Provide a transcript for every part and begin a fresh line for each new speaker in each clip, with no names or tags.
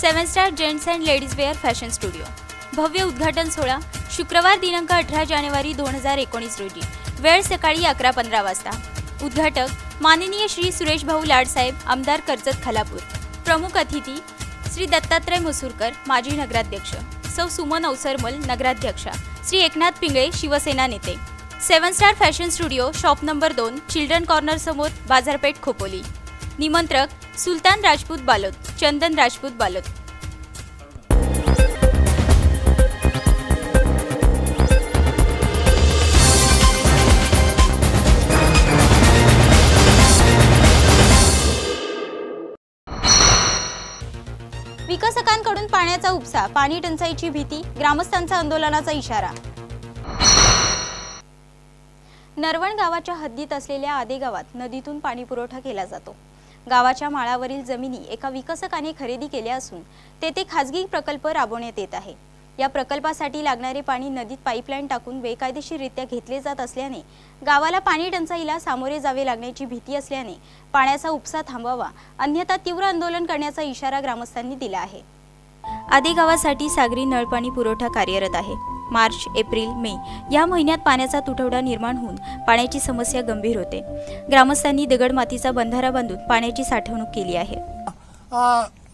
Seven star gents and ladies wear fashion studio. भव्य उद्घाटन सोहळा शुक्रवार दिनांक अठरा जानेवारी दोन हजार एकोणीस रोजी. वेळ सकाळी अकरा पंधरा वाजता. उद्घाटक माननीय श्री सुरेश भाऊ लाडसाहेब आमदार कर्जत खालापूर. प्रमुख अतिथी श्री दत्तात्रय मसूरकर माजी नगराध्यक्ष. सौ सुमन अवसरमल नगराध्यक्षा. श्री एकनाथ पिंगळे शिवसेना नेते. Seven star fashion studio shop number दोन चिल्ड्रन कॉर्नर समोर बाजारपेठ खोपोली. निमंत्रक सुलतान राजपूत बालोद. चंदन राजपूत बालोद. विकसकांकडून पाण्याचा उपसा पाणी टंचाईची भीती ग्रामस्थांचा आंदोलनाचा इशारा. नरवण गावाच्या हद्दीत असलेल्या आदे गावात नदीतून पाणी पुरवठा केला जातो. गावाच्या माळावरील जमिनी एका विकसकाने खरेदी केल्या असून तेथे खाजगी प्रकल्प राबवण्यात येत आहे. या प्रकल्पासाठी लागणारे पाणी नदीत पाईपलाईन टाकून बेकायदेशीररित्या घेतले जात असल्याने गावाला पाणी टंचाईला सामोरे जावे लागण्याची भीती असल्याने पाण्याचा उपसा थांबवावा अन्यथा तीव्र आंदोलन करण्याचा इशारा ग्रामस्थांनी दिला आहे. आदे गावासाठी सागरी नळपाणी पुरवठा कार्यरत आहे. मार्च एप्रिल मे या महिन्यात पाण्याचा तुटवडा निर्माण होऊन पाण्याची समस्या गंभीर होते. ग्रामस्थांनी दगड मातीचा बंधारा बांधून पाण्याची साठवणूक केली आहे.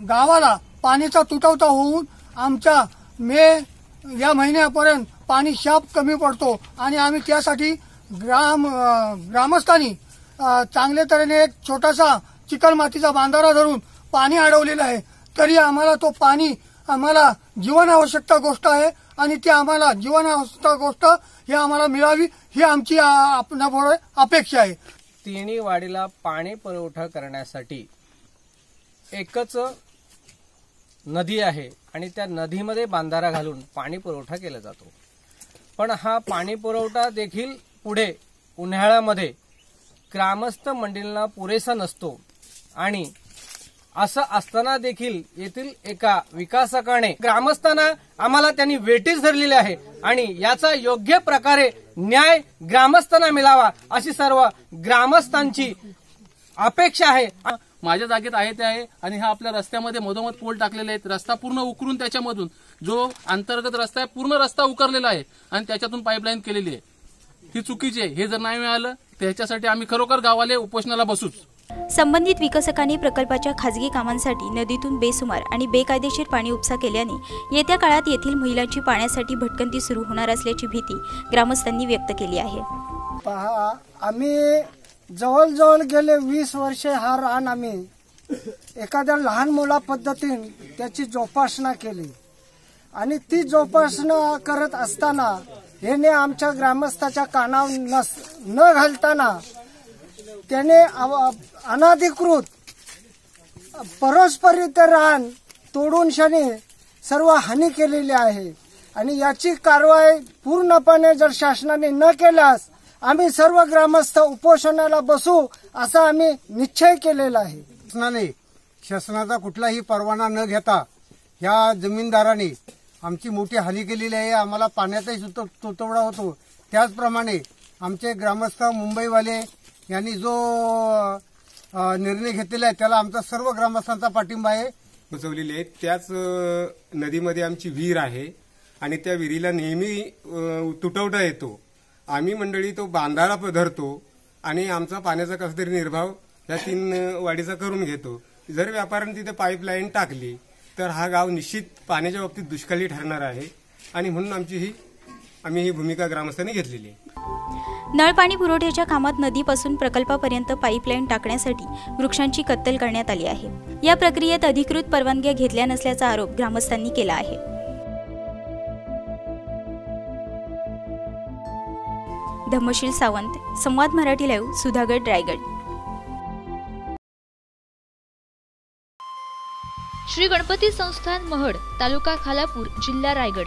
गावाला पाण्याचा तुटवता होऊन आमच्या मे या महिन्यापर्यंत पाणी शाप कमी पडतो आणि आम्ही त्यासाठी ग्राम ग्रामस्थांनी चांगल्या तऱ्हेने एक छोटासा चिकल मातीचा बांधारा धरून पाणी अडवलेलं आहे. तरी आम्हाला तो पाणी आम्हाला जीवन आवश्यकता गोष्ट आहे. आणि ती आम्हाला जीवनावस्था गोष्ट ही आम्हाला मिळावी ही आमची अ, आपणापुढे अपेक्षा आहे.
तिन्ही वाडीला पाणी पुरवठा करण्यासाठी एकच नदी आहे आणि त्या नदीमध्ये बांधारा घालून पाणी पुरवठा केला जातो. पण हा पाणी पुरवठा देखील पुढे उन्हाळ्यामध्ये ग्रामस्थ मंडळींना पुरेसा नसतो आणि असं असताना देखील येथील एका विकासकाने ग्रामस्थांना आम्हाला त्यांनी वेटीस धरलेली आहे आणि याचा योग्य प्रकारे न्याय ग्रामस्थांना मिळावा अशी सर्व ग्रामस्थांची अपेक्षा आहे.
माझ्या जागेत आहे ते आहे आणि हा आपल्या रस्त्यामध्ये मधोमध पोल टाकलेले आहेत. रस्ता पूर्ण उकरून त्याच्यामधून जो अंतर्गत रस्ता आहे पूर्ण रस्ता उकरलेला आहे आणि त्याच्यातून पाईपलाईन केलेली आहे. ही चुकीची आहे. हे जर नाही मिळालं तर आम्ही खरोखर गावाले उपोषणाला बसूच.
संबंधित विकसकांनी प्रकल्पाच्या खाजगी कामांसाठी नदीतून बेसुमार आणि बेकायदेशीर पाणी उपसा केल्याने येत्या काळात येथील महिलांची पाण्यासाठी भटकंती सुरू होणार असल्याची भीती ग्रामस्थांनी व्यक्त केली आहे.
पहा आम्ही जवळजवळ गेले वीस वर्षे हा रान आम्ही एखाद्या लहान मुला पद्धतीने त्याची जोपासना केली. आणि ती जोपासना करत असताना याने आमच्या ग्रामस्थाच्या कानावर नस न घालताना त्याने अनाधिकृत परस्परित रान तोडून शनी सर्व हानी केलेली आहे. आणि याची कारवाई पूर्णपणे जर शासनाने न केल्यास आम्ही सर्व ग्रामस्थ उपोषणाला बसू असा आम्ही निश्चय केलेला आहे.
शासनाने शासनाचा कुठलाही परवाना न घेता ह्या जमीनदाराने आमची मोठी हानी केलेली आहे. आम्हाला पाण्याचाही सुत- तुटवडा होतो. त्याचप्रमाणे आमचे ग्रामस्थ मुंबईवाले यांनी जो निर्णय घेतलेला आहे त्याला आमचा सर्व ग्रामस्थांचा पाठिंबा आहे.
पोचवलेली आहे. त्याच नदीमध्ये आमची विहीर आहे आणि त्या विहिरीला नेहमी तुटवडा येतो. आम्ही मंडळी तो बांधारा प- धरतो आणि आमचा पाण्याचा कसा तरी निर्भाव या तीन वाडीचा करून घेतो. जर व्यापाऱ्यांनी तिथे पाईपलाईन टाकली तर हा गाव निश्चित पाण्याच्या बाबतीत दुष्काळी ठरणार आहे आणि म्हणून आमची ही आम्ही ही भूमिका ग्रामस्थांनी घेतलेली आहे.
नळपाणी पुरवठ्याच्या कामात नदीपासून प्रकल्पापर्यंत पाईपलाईन टाकण्यासाठी वृक्षांची कत्तल करण्यात आली आहे. या प्रक्रियेत अधिकृत परवानग्या घेतल्या नसल्याचा आरोप ग्रामस्थांनी केला आहे. धम्मशील सावंत संवाद मराठी लाईव्ह सुधागड रायगड.
श्री गणपती संस्थान महड तालुका खालापूर जिल्हा रायगड.